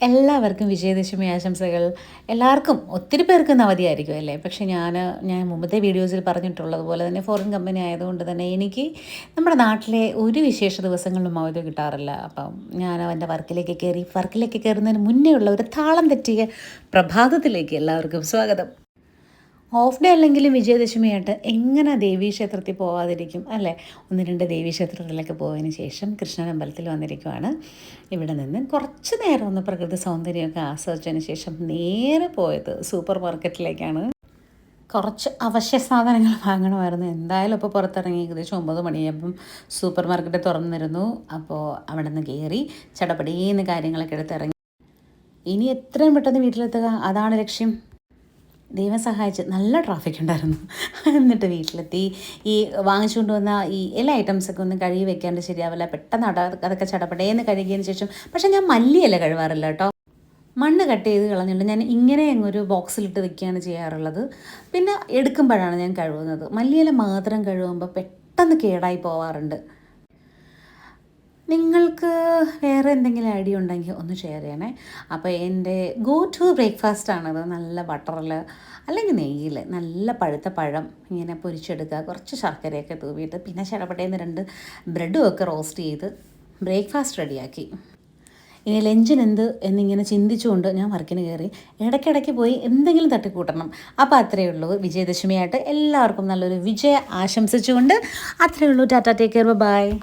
എല്ലാവർക്കും വിജയദശമി ആശംസകൾ. എല്ലാവർക്കും ഒത്തിരി പേർക്ക് അവധിയായിരിക്കും അല്ലേ? പക്ഷേ ഞാൻ ഞാൻ മുമ്പത്തെ വീഡിയോസിൽ പറഞ്ഞിട്ടുള്ളതുപോലെ തന്നെ ഫോറിൻ കമ്പനി ആയതുകൊണ്ട് തന്നെ എനിക്ക് നമ്മുടെ നാട്ടിലെ ഒരു വിശേഷ ദിവസങ്ങളിലും അവധി കിട്ടാറില്ല. അപ്പം ഞാൻ അവന്റെ വർക്കിലേക്ക് കയറി വർക്കിലേക്ക് കയറുന്നതിന് മുന്നേ ഉള്ള ഒരു താളം തെറ്റിയ പ്രഭാതത്തിലേക്ക് എല്ലാവർക്കും സ്വാഗതം. ഓഫ് ഡേ അല്ലെങ്കിലും വിജയദശമിയായിട്ട് എങ്ങനെ ദേവീക്ഷേത്രത്തിൽ പോവാതിരിക്കും അല്ലേ? ഒന്ന് രണ്ട് ദേവീക്ഷേത്രത്തിലൊക്കെ പോയതിന് ശേഷം കൃഷ്ണൻ അമ്പലത്തിൽ വന്നിരിക്കുവാണ്. ഇവിടെ നിന്ന് കുറച്ച് നേരം ഒന്ന് പ്രകൃതി സൗന്ദര്യമൊക്കെ ആസ്വദിച്ചതിന് ശേഷം നേരെ പോയത് സൂപ്പർ മാർക്കറ്റിലേക്കാണ്. കുറച്ച് അവശ്യ സാധനങ്ങൾ വാങ്ങണമായിരുന്നു. എന്തായാലും ഇപ്പോൾ പുറത്തിറങ്ങി ഏകദേശം ഒമ്പത് മണിയപ്പം സൂപ്പർ മാർക്കറ്റ് തുറന്നിരുന്നു. അപ്പോൾ അവിടെ നിന്ന് കയറി ചടപടീന്ന് കാര്യങ്ങളൊക്കെ എടുത്തിറങ്ങി. ഇനി എത്രയും പെട്ടെന്ന് വീട്ടിലെത്തുക? അതാണ് ലക്ഷ്യം. ദൈവം സഹായിച്ച് നല്ല ട്രാഫിക് ഉണ്ടായിരുന്നു. എന്നിട്ട് വീട്ടിലെത്തി. ഈ വാങ്ങിച്ചുകൊണ്ട് വന്ന ഈ എല്ലാ ഐറ്റംസൊക്കെ ഒന്ന് കഴുകി വെക്കാണ്ട് ശരിയാവില്ല. പെട്ടെന്ന് അതൊക്കെ ചടപടേന്ന് കഴുകിയതിന് ശേഷം. പക്ഷേ ഞാൻ മല്ലിയല്ല കഴുകാറില്ല കേട്ടോ. മണ്ണ് കട്ട് ചെയ്ത് കളഞ്ഞിട്ട് ഞാൻ ഇങ്ങനെ ഒരു ബോക്സിലിട്ട് വെക്കുകയാണ് ചെയ്യാറുള്ളത്. പിന്നെ എടുക്കുമ്പോഴാണ് ഞാൻ കഴുകുന്നത്. മല്ലിയില മാത്രം കഴുകുമ്പോൾ പെട്ടെന്ന് കേടായി പോവാറുണ്ട്. നിങ്ങൾക്ക് വേറെ എന്തെങ്കിലും ഐഡിയ ഉണ്ടെങ്കിൽ ഒന്ന് ഷെയർ ചെയ്യണേ. അപ്പോൾ എന്റെ ഗോ ടു ബ്രേക്ക്ഫാസ്റ്റ് ആണത്. നല്ല ബട്ടറിൽ അല്ലെങ്കിൽ നെയ്യിൽ നല്ല പഴുത്ത പഴം ഇങ്ങനെ പൊരിച്ചെടുക്കുക. കുറച്ച് ശർക്കരയൊക്കെ തൂവിയിട്ട് പിന്നെ ചടപട്ടേന്ന് രണ്ട് ബ്രെഡും ഒക്കെ റോസ്റ്റ് ചെയ്ത് ബ്രേക്ക്ഫാസ്റ്റ് റെഡിയാക്കി ഇനി ലഞ്ചിന് എന്ത് എന്നിങ്ങനെ ചിന്തിച്ചുകൊണ്ട് ഞാൻ വർക്കിന് കയറി ഇടയ്ക്കിടയ്ക്ക് പോയി എന്തെങ്കിലും തട്ടിക്കൂട്ടണം. അപ്പോൾ അത്രയേ ഉള്ളൂ. വിജയദശമിയായിട്ട് എല്ലാവർക്കും നല്ലൊരു വിജയ ആശംസിച്ചുകൊണ്ട് അത്രയേ ഉള്ളൂ. Tata take care bye